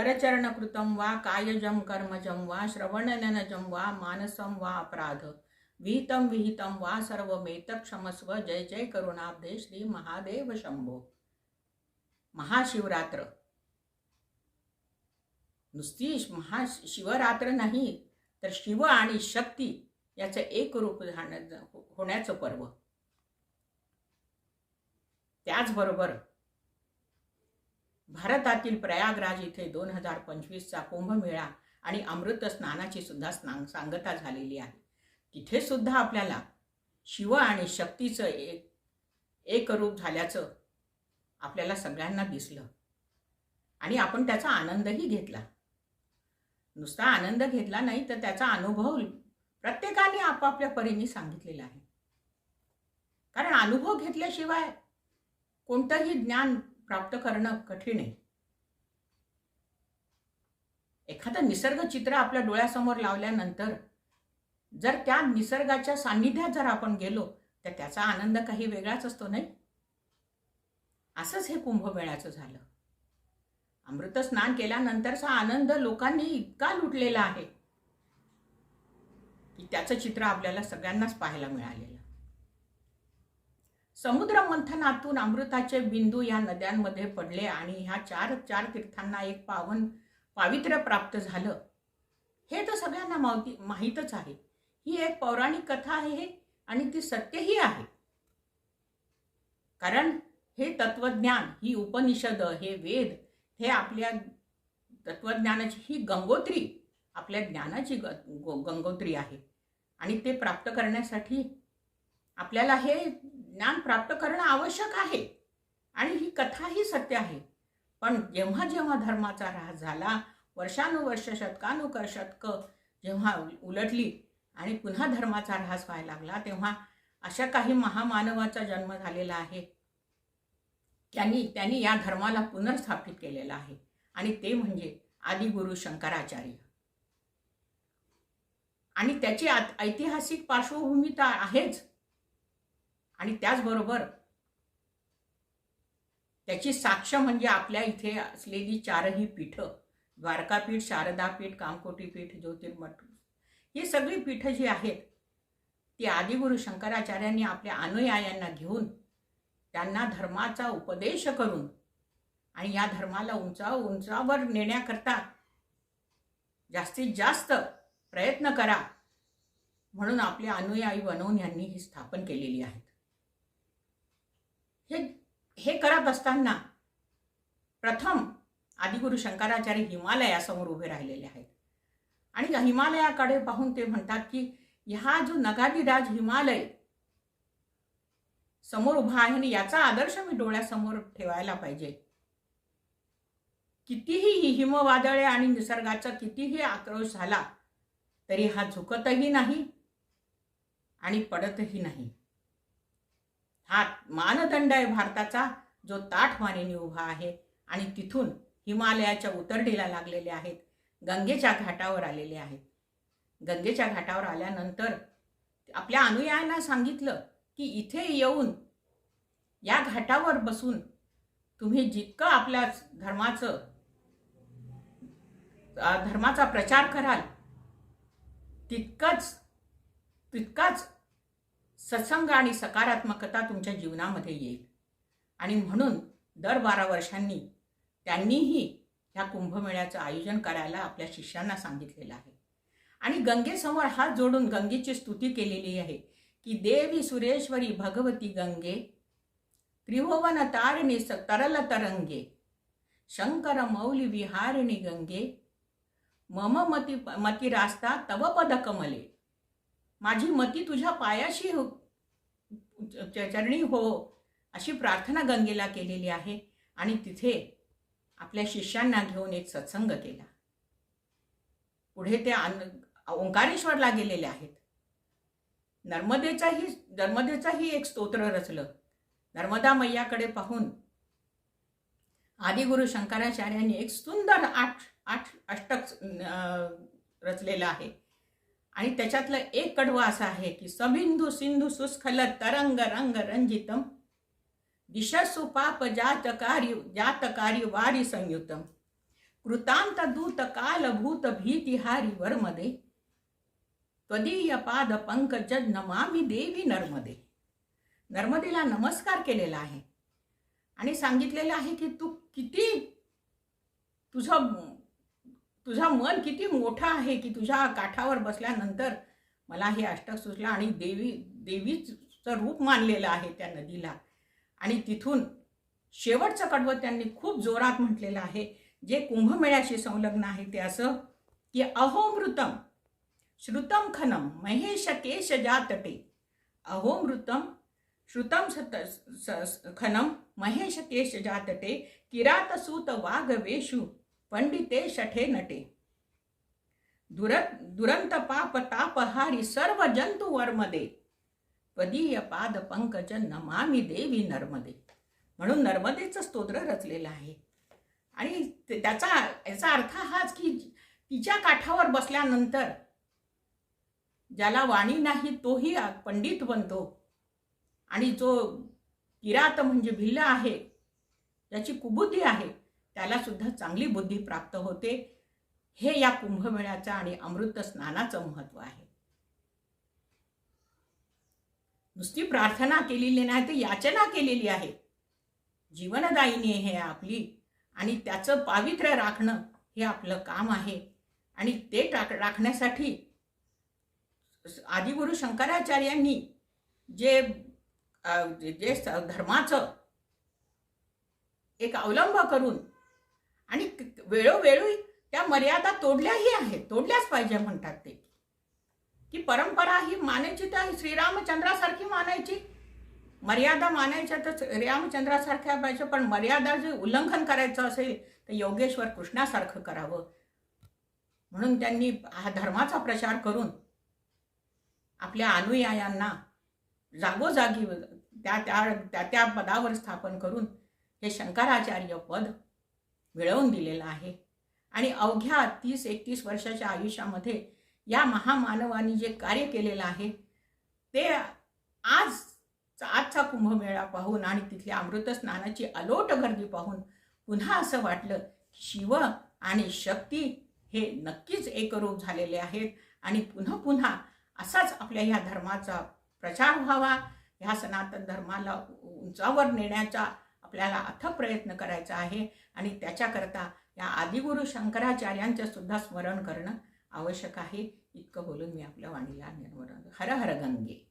करचरणकृतं वा कायजं कर्मजं वा श्रवणननजं वा मानसं वा अपराध. विहितं विहितं वा सर्वमेतक्षमस्व जय जय करुणाब्धे श्री महादेव शंभो. महाशिवरात्र. नुसती महा शिवरात्र नाही तर शिव आणि शक्ती याचं एक रूप होण्याचं पर्व. त्याचबरोबर भारतातील प्रयागराज इथे दोन हजार पंचवीसचा कुंभमेळा आणि अमृत स्नानाची सुद्धा स्ना सांगता झालेली आहे. तिथे सुद्धा आपल्याला शिव आणि शक्तीचं एक एक रूप झाल्याचं आपल्याला सगळ्यांना दिसलं. आणि आपण त्याचा आनंदही घेतला. नुसता आनंद घेतला नाही तर त्याचा अनुभव प्रत्येकाने आपापल्या परीने सांगितलेला आहे. कारण अनुभव घेतल्याशिवाय कोणतंही ज्ञान प्राप्त करणं कठीण आहे. एखादं निसर्ग चित्र आपल्या डोळ्यासमोर लावल्यानंतर जर त्या निसर्गाच्या सान्निध्यात जर आपण गेलो तर त्याचा आनंद काही वेगळाच असतो नाही? असंच हे कुंभमेळ्याचं झालं. अमृत स्नान केल्यानंतरचा आनंद लोकांनी इतका लुटलेला आहे की त्याचं चित्र आपल्याला सगळ्यांनाच पाहायला मिळालेलं. समुद्र मंथनातून अमृताचे बिंदू या नद्यांमध्ये पडले आणि ह्या चार चार तीर्थांना एक पावन पावित्र्य प्राप्त झालं. हे तर सगळ्यांना माहिती माहीतच आहे. ही एक पौराणिक कथा आहे आणि ती सत्यही आहे. कारण हे तत्वज्ञान ही उपनिषद हे वेद हे आपल्या तत्वज्ञानाची ही गंगोत्री आपल्या ज्ञानाची ग गंगोत्री आहे. आणि ते प्राप्त करण्यासाठी आपल्याला हे ज्ञान प्राप्त करणं आवश्यक आहे. आणि ही कथा ही सत्य आहे. पण जेव्हा जेव्हा धर्माचा ऱ्हास झाला वर्षानुवर्ष शतकानुकर शतक जेव्हा उलटली आणि पुन्हा धर्माचा ऱ्हास व्हायला लागला तेव्हा अशा काही महामानवाचा जन्म झालेला आहे. त्यांनी त्यांनी या धर्माला पुनर्स्थापित केलेला आहे. आणि ते म्हणजे आदिगुरु शंकराचार्य. आणि त्याची ऐतिहासिक पार्श्वभूमी तर आहेच. आणि त्याचबरोबर त्याची साक्ष म्हणजे आपल्या इथे असलेली चारही पीठं द्वारकापीठ शारदापीठ कामकोटीपीठ ज्योतिर्मठ ही सगळी पीठं जी आहेत ती आदिगुरु शंकराचार्यांनी आपल्या अनुयायांना घेऊन त्यांना धर्माचा उपदेश करून आणि या धर्माला उंचा उंचावर नेण्याकरता जास्तीत जास्त प्रयत्न करा म्हणून आपले अनुयायी बनवून यांनी ही स्थापन केलेली आहेत. हे हे करत असताना प्रथम आदिगुरु शंकराचार्य हिमालयासमोर उभे राहिलेले आहेत. आणि हिमालयाकडे पाहून ते म्हणतात की ह्या जो नगादिराज हिमालय समोर उभा आहे आणि याचा आदर्श मी डोळ्यासमोर ठेवायला पाहिजे. कितीही हिमवादळे आणि निसर्गाचा कितीही आक्रोश झाला तरी हा झुकतही नाही आणि पडतही नाही. हा मानदंड आहे भारताचा जो ताठ मानेने उभा आहे. आणि तिथून हिमालयाच्या उतरडीला लागलेले आहेत. गंगेच्या घाटावर आलेले आहेत. गंगेच्या घाटावर आल्यानंतर आपल्या अनुयायांना सांगितलं की इथे येऊन या घाटावर बसून तुम्ही जितकं आपल्या धर्माचं धर्माचा प्रचार कराल तितकंच तितकाच सत्संग आणि सकारात्मकता तुमच्या जीवनामध्ये येईल. आणि म्हणून दर बारा वर्षांनी त्यांनीही ह्या कुंभमेळ्याचं आयोजन करायला आपल्या शिष्यांना सांगितलेलं आहे. आणि गंगेसमोर हात जोडून गंगेची स्तुती केलेली आहे की देवी सुरेश्वरी भगवती गंगे त्रिभुवन तारिणी तरल तरंगे शंकर मौली विहारिणी गंगे मम मती मती रास्ता तव पद कमले माझी मती तुझ्या पायाशी हो- चरणी हो अशी प्रार्थना गंगेला केलेली आहे आणि तिथे आपल्या शिष्यांना घेऊन एक सत्संग केला. पुढे ते ओंकारेश्वरला गेलेले आहेत. नर्मदेचाही नर्मदेचाही एक स्तोत्र रचलं. नर्मदा मैयाकडे पाहून आदिगुरु शंकराचार्यांनी एक सुंदर आठ आठ अष्टक रचलेलं आहे. आणि त्याच्यातलं एक कडवा असा आहे की सबिंदू सिंधू सुस्खल तरंग रंग रंजितम दिशसु पाप जातकारी जातकारी वारी संयुतम कृतांत दूत काल भूत भीतिहारी वर्मदे त्वदीय पाद पंकज नमामी देवी नर्मदे. नर्मदेला नमस्कार केलेला आहे. आणि सांगितलेलं आहे की तू किती तुझं तुझा मन किती मोठा आहे की तुझ्या काठावर बसल्यानंतर मला हे अष्टक सुचलं आणि देवी देवीचं रूप मानलेलं आहे त्या नदीला. आणि तिथून शेवटचं कडवं त्यांनी खूप जोरात म्हटलेलं आहे. जे कुंभमेळ्याशी संलग्न आहे ते असं की अहोमृतम श्रुतम खनम महेश केश जातटे. अहोमृतम श्रुतम सत स- स- खनम महेश केश जातटे किरात सूत वाघ पंडिते शठे नटे। दुर दुरंत पाप तापहारी सर्व जंतु वर्मदे। पदीय पाद पंकज नमामी देवी नर्मदे। म्हणून नर्मदेचं स्तोत्र रचलेलं आहे. आणि त्याचा याचा अर्थ हाच की तिच्या काठावर बसल्यानंतर ज्याला वाणी नाही तोही पंडित बनतो. आणि जो किरात म्हणजे भिल्ल आहे ज्याची कुबुद्धी आहे त्याला सुद्धा चांगली बुद्धी प्राप्त होते. हे या कुंभमेळ्याचं आणि अमृत स्नानाचं महत्त्व आहे. नुसती प्रार्थना केलेली नाही तर याचना केलेली आहे. जीवनदायिनी हे आपली आणि त्याचं पावित्र्य राखणं हे आपलं काम आहे. आणि ते टाक राखण्यासाठी आदिगुरु शंकराचार्यांनी जे जे धर्माचं एक अवलंब करून आणि वेळोवेळी त्या मर्यादा तोडल्याही आहेत तोडल्याच पाहिजे म्हणतात ते. की परंपरा ही मानायची तर श्रीरामचंद्रासारखी मानायची. मर्यादा मानायच्या तर रामचंद्रासारख्या पाहिजे पण मर्यादा जे उल्लंघन करायचं असेल तर योगेश्वर कृष्णासारखं करावं. म्हणून त्यांनी हा धर्माचा प्रचार करून आपल्या अनुयायांना जागोजागी त्या त्या त्या त्या पदावर स्थापन करून हे शंकराचार्य पद मिळवून दिलेलं आहे. आणि अवघ्या तीस एकतीस वर्षाच्या आयुष्यामध्ये या महामानवानी जे कार्य केलेलं आहे ते आज आजचा कुंभमेळा पाहून आणि तिथल्या अमृतस्नानाची अलोट गर्दी पाहून पुन्हा असं वाटलं की शिव आणि शक्ती हे नक्कीच एकरूप झालेले आहेत आणि पुन्हा पुन्हा असाच आपल्या ह्या धर्माचा प्रचार व्हावा. ह्या सनातन धर्माला उंचावर नेण्याचा आपल्याला अथक प्रयत्न करायचा आहे आणि त्याच्याकरता या आदिगुरु शंकराचार्यांचं सुद्धा स्मरण करणं आवश्यक आहे. इतकं बोलून मी आपल्या वाणीला निर्मरण हर हर गंगे.